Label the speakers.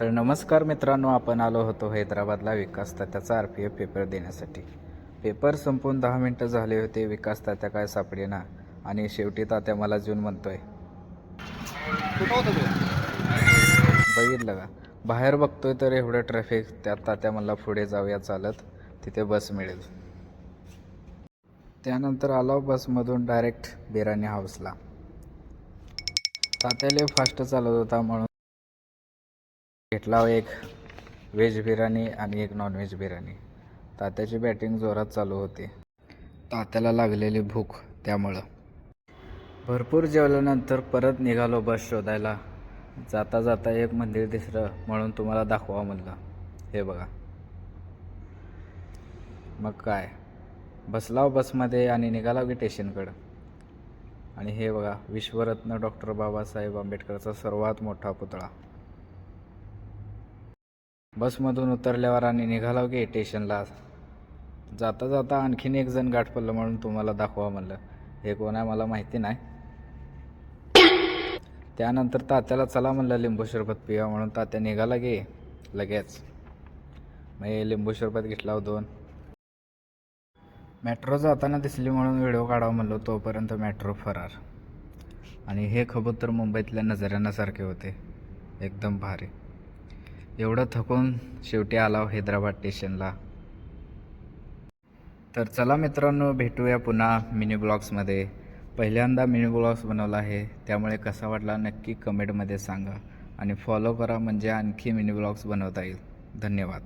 Speaker 1: तर नमस्कार मित्रांनो आपण आलो होतो हैदराबादला विकास तात्याचा आर पी एफ पेपर देण्यासाठी. पेपर संपून दहा मिनटं झाले होते विकास तात्या काय सापडेना? आणि शेवटी तात्या मला जून म्हणतोय बघितलं का? बाहेर बघतोय तर एवढं ट्रॅफिक त्यात तात्या मला पुढे जाऊया चालत तिथे बस मिळेल. त्यानंतर आलो बसमधून डायरेक्ट बिराणी हाऊसला तात्याले फास्ट चालत होता म्हणून घेतला एक व्हेज बिर्याणी आणि एक नॉनव्हेज बिर्याणी. तात्याची बॅटिंग जोरात चालू होती. तात्याला लागलेली भूक त्यामुळं. भरपूर जेवल्यानंतर परत निघालो बस शोधायला. जाता जाता एक मंदिर दिसलं म्हणून तुम्हाला दाखवा म्हणलं. हे बघा. मग काय? बसलाव बसमध्ये आणि निघालाव की स्टेशनकडं आणि हे बघा विश्वरत्न डॉक्टर बाबासाहेब आंबेडकरचा सर्वात मोठा पुतळा. बसमधून उतरल्यावर आणि निघालो की स्टेशनला. जाता जाता आणखीन एक जण गाठ पडलं म्हणून तुम्हाला दाखवा म्हणलं. हे कोण आहे मला माहिती नाही. त्यानंतर तात्याला चला म्हणलं लिंबू सरबत पिवा म्हणून. तात्या निघाला गे लगेच. मग लिंबू सरबत घेतला हो दोन. मेट्रो जाताना दिसली म्हणून व्हिडिओ काढावा म्हणलो तोपर्यंत मेट्रो फरार. आणि हे कबूतर मुंबईतल्या नजराण्यासारखे होते. एकदम भारी. एवढं थकून शेवटी आलाव हैदराबाद स्टेशनला. तर चला मित्रांनो भेटूया पुन्हा मिनी ब्लॉग्समध्ये पहिल्यांदा मिनी ब्लॉग्स बनवला आहे त्यामुळे कसा वाटला नक्की कमेंटमध्ये सांगा. आणि फॉलो करा म्हणजे आणखी मिनी ब्लॉग्स बनवता येईल. धन्यवाद.